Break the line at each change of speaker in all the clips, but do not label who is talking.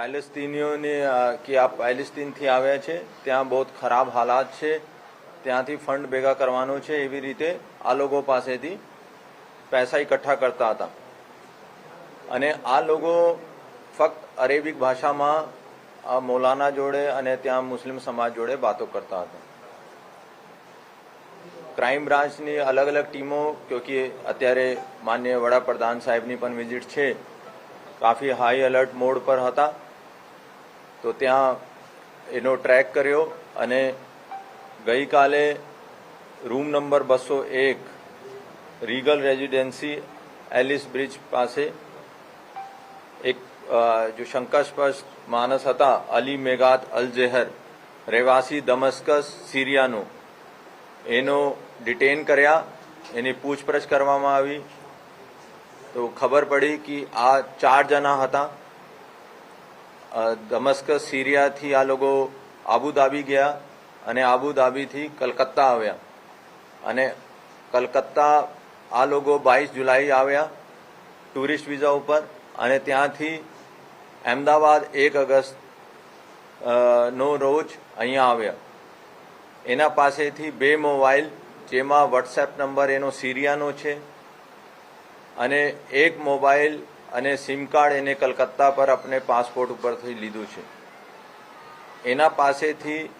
પેલેસ્તીનીઓને કે આ પેલેસ્તીનથી આવ્યા છે, ત્યાં બહુ ખરાબ હાલાત છે, ત્યાંથી ફંડ ભેગા કરવાનો છે એવી રીતે આ લોકો પાસેથી પૈસા એકઠા કરતા હતા. અને આ લોકો ફક્ત અરેબિક ભાષામાં આ મૌલાના જોડે અને ત્યાં મુસ્લિમ સમાજ જોડે વાતો કરતા હતા. ક્રાઇમ બ્રાન્ચની અલગ અલગ ટીમો, ક્યોંકિ અત્યારે માન્ય વડાપ્રધાન સાહેબની પણ વિઝિટ છે, કાફી હાઈ એલર્ટ મોડ પર હતા. તો ત્યાં એનો ટ્રેક કર્યો અને ગઈકાલે રૂમ નંબર બસો એક રીગલ રેઝિડેન્સી એલિસ બ્રિજ પાસે એક જો શંકાસ્પદ માણસ હતા, અલી મેગાત અલ જેહર, રહેવાસી દમસ્કસ, સિરિયાનો. એનો ડિટેન કર્યા, એની પૂછપરછ કરવામાં આવી. તો ખબર પડી કે આ ચાર જણા હતા. અ, દમસ્કસ સિરિયાથી આ લોકો આબુધાબી ગયા અને આબુધાબીથી કલકત્તા આવ્યા. અને કલકત્તા આ લોકો બાવીસ જુલાઈ આવ્યા ટુરિસ્ટ વિઝા ઉપર અને ત્યાંથી અમદાવાદ એક ઓગસ્ટ નો રોજ અહીંયા આવ્યા. એના પાસેથી બે મોબાઈલ જેમાં વોટ્સએપ નંબર એનો સિરિયાનો છે અને એક મોબાઈલ અને સિમ કાર્ડ એને કલકત્તા પર આપણે પાસપોર્ટ ઉપરથી લીધું છે. એના પાસેથી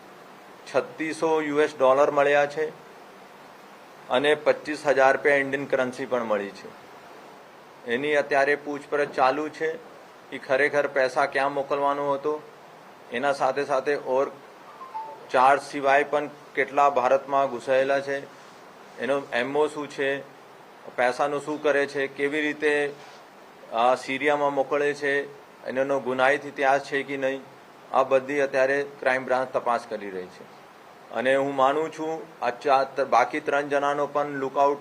છત્રીસો યુએસ ડોલર મળ્યા છે અને પચીસ હજાર રૂપિયા ઇન્ડિયન કરન્સી પણ મળી છે. એની અત્યારે પૂછપરછ ચાલુ છે કે ખરેખર પૈસા ક્યાં મોકલવાનો હતો? એના સાથે સાથે ઓર ચાર્જ સિવાય પણ કેટલા ભારતમાં ઘૂસાયેલા છે? એનો એમઓ શું છે? પૈસાનું શું કરે છે? કેવી રીતે સિરિયામાં મોકલે છે, એનો ગુનાહિત ઇતિહાસ છે કે નહીં, આ બધી અત્યારે ક્રાઇમ બ્રાન્ચ તપાસ કરી રહી છે. અને હું માનું છું આ બાકી ત્રણ જણાનો પણ લુકઆઉટ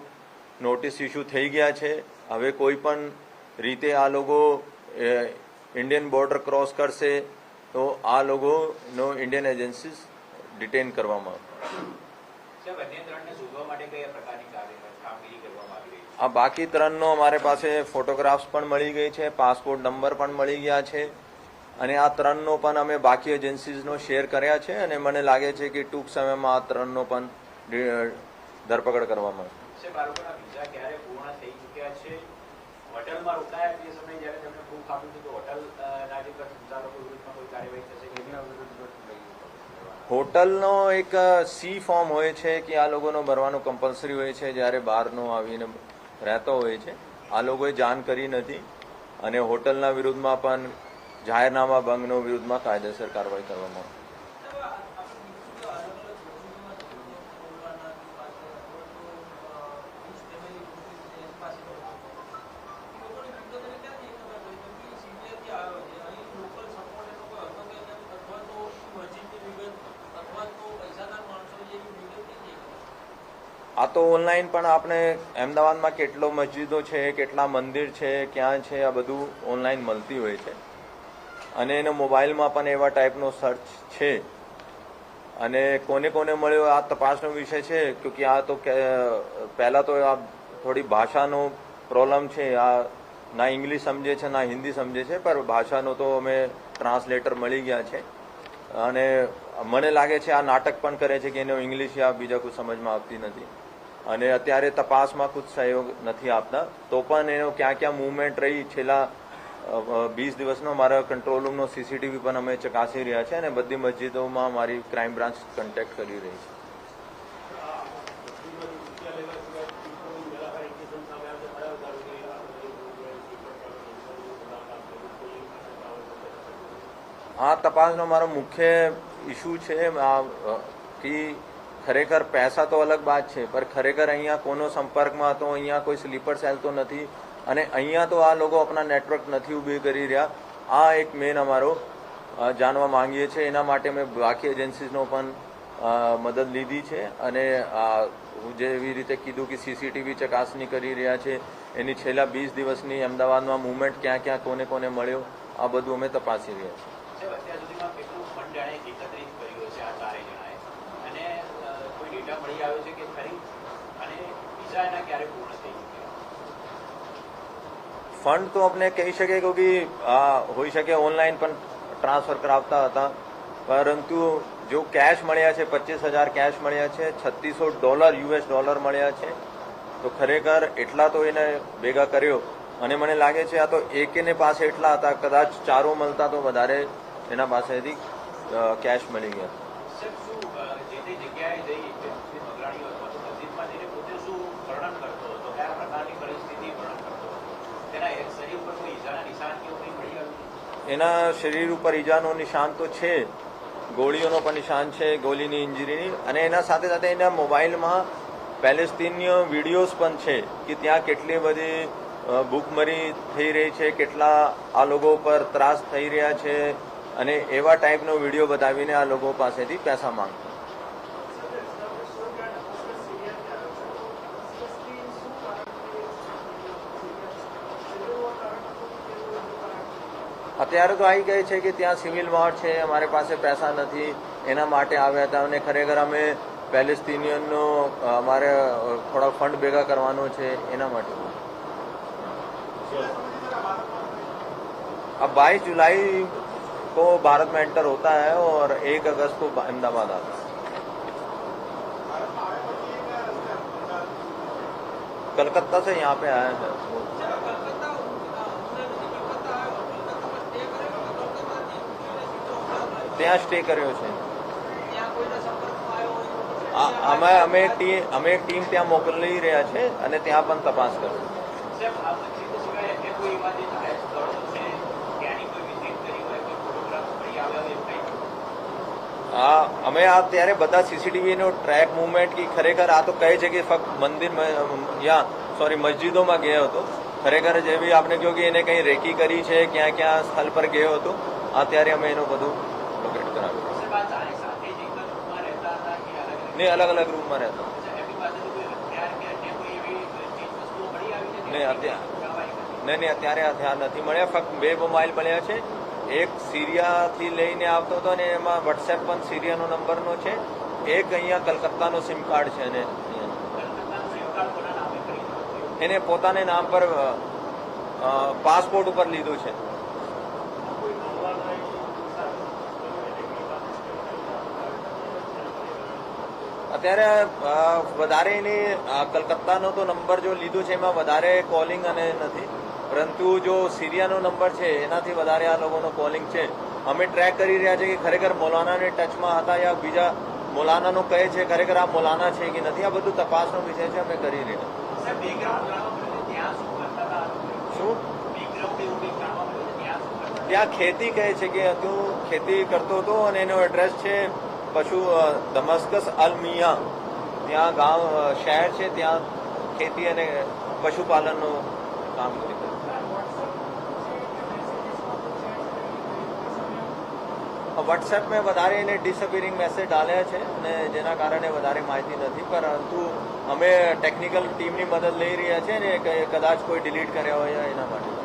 નોટિસ ઇસ્યુ થઈ ગયા છે. હવે કોઈ પણ રીતે આ લોકો ઇન્ડિયન બોર્ડર ક્રોસ કરશે, તો આ લોકોનો ઇન્ડિયન એજન્સીસ ડિટેન કરવામાં આવશે. આ બાકી ત્રણનો અમારે પાસે ફોટોગ્રાફ્સ પણ મળી ગઈ છે પાસપોર્ટ નંબર પણ મળી ગયા છે. અને આ ત્રણનો પણ અમે બાકી એજન્સીઝનો શેર કર્યા છે અને મને લાગે છે કે ટૂંક સમયમાં આ ત્રણનો પણ ધરપકડ કરવામાં આવશે.
સાહેબ આ લોકોના વિઝા ક્યારે પૂર્ણ થઈ ચૂક્યા છે? હોટલમાં રોકાયા તે સમયે જ્યારે તમને પ્રૂફ આપ્યું હતું તો હોટલ ના જે સંચાલકો વિરુદ્ધમાં કોઈ કાર્યવાહી થશે
હોટલનો એક સી ફોર્મ હોય છે કે આ લોકોનો ભરવાનું કમ્પલસરી હોય છે જ્યારે બહારનો આવીને રહેતો હોય છે. આ લોકોએ જાણ કરી નથી અને હોટલના વિરુદ્ધમાં પણ જાહેરનામા ભંગનો વિરુદ્ધમાં કાયદેસર કાર્યવાહી કરવામાં આ તો ઓનલાઈન પણ આપણે અમદાવાદમાં કેટલો મસ્જિદો છે, કેટલા મંદિર છે, ક્યાં છે, આ બધું ઓનલાઈન મળતી હોય છે. અને એનો મોબાઈલમાં પણ એવા ટાઈપનો સર્ચ છે. અને કોને કોને મળ્યો આ તપાસનો વિષય છે કે આ તો પહેલા તો આ થોડી ભાષાનો પ્રોબ્લેમ છે, આ ના ઇંગ્લિશ સમજે છે, ના હિન્દી સમજે છે પર ભાષાનો તો અમે ટ્રાન્સલેટર મળી ગયા છે. અને મને લાગે છે આ નાટક પણ કરે છે કે એનો ઇંગ્લિશ યા બીજા કોઈ સમજમાં આવતી નથી. અને અત્યારે તપાસમાં કુછ સહયોગ નથી આપતા. તો પણ એનો ક્યાં ક્યાં મુવમેન્ટ રહી, છેલ્લા વીસ દિવસનો મારા કંટ્રોલ રૂમનો સીસીટીવી પણ અમે ચકાસી રહ્યા છે અને બધી મસ્જિદોમાં મારી ક્રાઇમ બ્રાન્ચ કન્ટેક્ટ કરી રહી છે. આ તપાસનો મારો મુખ્ય ઇસ્યુ છે કે ખરેખર પૈસા તો અલગ વાત છે પર ખરેખર અહીંયા કોનો સંપર્કમાં હતો, અહીંયા કોઈ સ્લીપર સેલ તો નથી, અને અહીંયા તો આ લોકો આપણા નેટવર્ક નથી ઊભી કરી રહ્યા. આ એક મેન અમારો જાણવા માંગીએ છીએ. એના માટે મેં બાકી એજન્સીઝનો પણ મદદ લીધી છે, અને હું જે એવી રીતે કીધું કે સીસીટીવી ચકાસણી કરી રહ્યા છે, એની છેલ્લા વીસ દિવસની અમદાવાદમાં મુવમેન્ટ ક્યાં ક્યાં કોને કોને મળ્યો, આ બધું અમે તપાસી રહ્યા છીએ.
ડેટા મળી આવ્યો છે કે ખરી? અને બીજા એના ક્યારે પૂર્ણ થઈ ચૂક્યા
ફંડ તો આપણે કહી શકીએ કે હોઈ શકે ઓનલાઈન પણ ટ્રાન્સફર કરાવતા હતા. પરંતુ જો કેશ મળ્યા છે, પચીસ હજાર કેશ મળ્યા છે, છત્રીસો ડોલર યુએસ ડોલર મળ્યા છે, તો ખરેખર એટલા તો એને ભેગા કર્યો. અને મને લાગે છે આ તો એકેને પાસે એટલા હતા, કદાચ ચારો મળતા તો વધારે એના પાસેથી કેશ મળી ગયા. એના શરીર ઉપર ઈજાનો નિશાન તો છે, ગોળીઓનો પણ નિશાન છે, ગોળીની ઇન્જરીની, અને એના સાથે સાથે એના મોબાઈલમાં પેલેસ્તીનીય વિડીયોઝ પણ છે, કે ત્યાં કેટલી બધી ભૂખમરી થઈ રહી છે, કેટલા આ લોકો પર ત્રાસ થઈ રહ્યા છે અને એવા ટાઈપનો વીડિયો બતાવીને આ લોકો પાસેથી પૈસા માંગતા. અત્યારે તો આવી ગઈ છે કે ત્યાં સિવિલ વોર છે, અમારી પાસે પૈસા નથી, એના માટે આવ્યા હતા અને ખરેખર અમે પેલેસ્ટિનિયનનો અમારે થોડા ફંડ ભેગા કરવાનો છે, એના માટે. આ બાવીસ જુલાઈ को भारत में एंटर होता है और 1 अगस्त को अहमदाबाद आता है कलकत्ता से यहाँ पे आया है वो ત્યાં સ્ટે કર્યો છે આ- અમે અમે એક ટીમ અમે એક ટીમ ત્યાં મોકલી રહ્યા છે અને ત્યાં પણ તપાસ કરશે
આ
અમે આ ત્યારે બધા સીસીટીવી નો ટ્રેક મુવમેન્ટ કે ખરેખર આ તો કહે છે કે ફક્ત મંદિર યા સોરી મસ્જિદોમાં ગયો હતો. ખરેખર જેવી આપણે કહ્યું કે એને કંઈ રેકી કરી છે ક્યાં ક્યાં સ્થળ પર ગયો હતો અત્યારે અમે એનું બધું લોકેટ કરાવ્યું.
આ જ જ કે અલગ અલગ
રૂમમાં રહેતા. નહીં, અત્યારે-
જ.
નહીં નહીં અત્યારે આ ધ્યાન નથી મળ્યા. ફક્ત બે મોબાઈલ મળ્યા છે. એક સિરિયાથી લઈને આવતો હતો ને એમાં વોટ્સએપ પણ સિરિયાનો નંબરનો છે. એક અહીંયા કલકત્તાનો સિમ કાર્ડ છે અને? એને પોતાને નામ પર પાસપોર્ટ ઉપર લીધું છે. અત્યારે વધારે એની કલકત્તાનો તો નંબર જો લીધું છે એમાં વધારે કોલિંગ અને નથી. પરંતુ જો સિરિયાનો નંબર છે એનાથી વધારે આ લોકોનો કોલિંગ છે. અમે ટ્રેક કરી રહ્યા છીએ કે ખરેખર મોલાનાને ટચમાં હતા યા બીજા મોલાનાનો કહે છે ખરેખર આ મોલાના છે કે નથી? આ બધું તપાસનો વિષય છે અમે કરી રહ્યા
શું ત્યાં
ખેતી કહે છે કે હતું ખેતી કરતો હતો અને એનો એડ્રેસ છે પશુ ધમસ્કસ અલ મિયા. ત્યાં ગામ શહેર છે ત્યાં ખેતી અને પશુપાલનનું કામ કરે વોટ્સએપ મેં વધારે એને ડિસઅપિયરિંગ મેસેજ ડાલ્યા છે અને જેના કારણે વધારે માહિતી નથી. પરંતુ અમે ટેકનિકલ ટીમની મદદ લઈ રહ્યા છીએ અને કદાચ કોઈ ડિલીટ કર્યા હોય એના માટે.